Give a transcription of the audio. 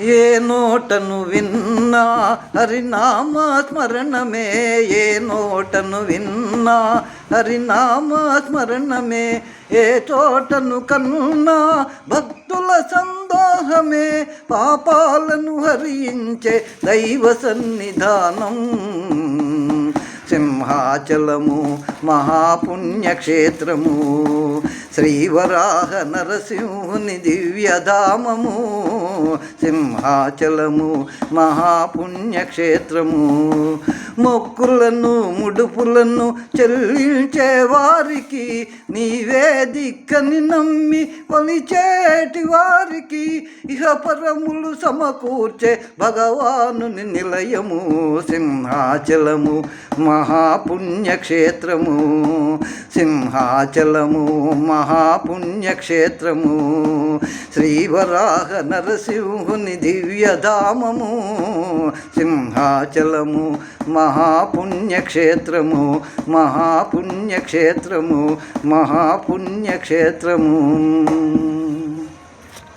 ఏ నోటను విన్నా? హరినామ స్మరణమే. ఏ నోటను విన్నా? హరినామ స్మరణమే. ఏ చోటను కన్నా? భక్తుల సందోహమే. పాపాలను హరించే దైవ సన్నిధానం. సింహాచలము మహాపుణ్యక్షేత్రము శ్రీవరాహ నరసింహుని దివ్యధామము. సింహాచలము మహాపుణ్యక్షేత్రము. మొక్కులను ముడుపులను చెల్లించే వారికి నీవే దిక్కని నమ్మి కొలిచేటి వారికి ఇహపరములు సమకూర్చే భగవానుని నిలయము సింహాచలము మహాపుణ్యక్షేత్రము సింహాచలము మహాపుణ్యక్షేత్రము శ్రీవరాహ నరసింహుని దివ్యధామము సింహాచలము మహాపుణ్యక్షేత్రము మహాపుణ్యక్షేత్రము మహాపుణ్యక్షేత్రము